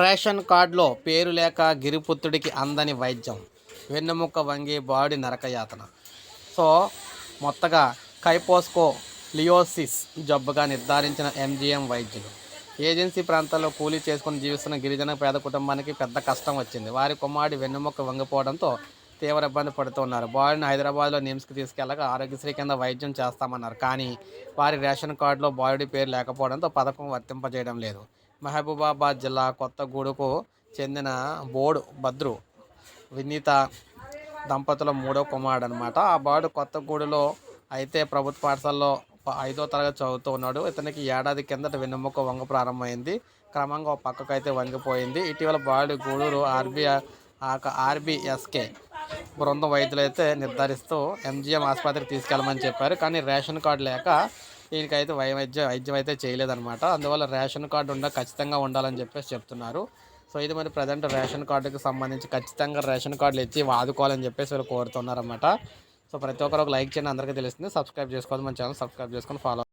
Ration కార్డులో పేరు లేక గిరిపుత్రుడికి అందని వైద్యం. వెన్నెముక్క వంగి బాడీ నరకయాతన. సో మొత్తగా కైపోస్కో లియోసిస్ జబ్బుగా నిర్ధారించిన ఎంజీఎం వైద్యులు. ఏజెన్సీ ప్రాంతాల్లో కూలీ చేసుకుని జీవిస్తున్న గిరిజన పేద కుటుంబానికి పెద్ద కష్టం వచ్చింది. వారి కుమారుడి వెన్నెముక్క వంగిపోవడంతో తీవ్ర ఇబ్బంది పడుతున్నారు. బాడీని హైదరాబాద్లో నిమ్స్కి తీసుకెళ్ళగా ఆరోగ్యశ్రీ కింద వైద్యం చేస్తామన్నారు. కానీ వారి రేషన్ కార్డులో బాడీ పేరు లేకపోవడంతో పథకం వర్తింపజేయడం లేదు. మహబూబాబాద్ జిల్లా కొత్తగూడుకు చెందిన బోడు భద్రు వినీత దంపతుల మూడో కుమారుడు అనమాట ఆ బాడు కొత్తగూడులో అయితే ప్రభుత్వ పాఠశాలలో ఐదో తరగతి చదువుతూ ఉన్నాడు. ఇతనికి ఏడాది కిందట వెన్నెముక వంగ ప్రారంభమైంది. క్రమంగా ఒక పక్కకు అయితే వంగిపోయింది. ఇటీవల బాడు గూడూరు ఆర్బీఐ ఆర్బీఎస్కే బృందం వైద్యులు అయితే నిర్ధారిస్తూ ఎంజిఎం ఆసుపత్రికి తీసుకెళ్ళమని చెప్పారు. కానీ రేషన్ కార్డు లేక దీనికైతే వై వైద్య వైద్యం అయితే చేయలేదన్నమాట. అందువల్ల రేషన్ కార్డు ఉండ ఖచ్చితంగా ఉండాలని చెప్పేసి చెప్తున్నారు. సో ఇది మరి ప్రజెంట్ రేషన్ కార్డుకి సంబంధించి ఖచ్చితంగా రేషన్ కార్డులు ఇచ్చి వాదుకోవాలని చెప్పేసి వీళ్ళు కోరుతున్నారన్నమాట. సో ప్రతి ఒక్కరు ఒక లైక్ చేయండి. అందరికీ తెలుస్తుంది. సబ్స్క్రైబ్ చేసుకోవాలి మన ఛానల్. సబ్స్క్రైబ్ చేసుకొని ఫాలో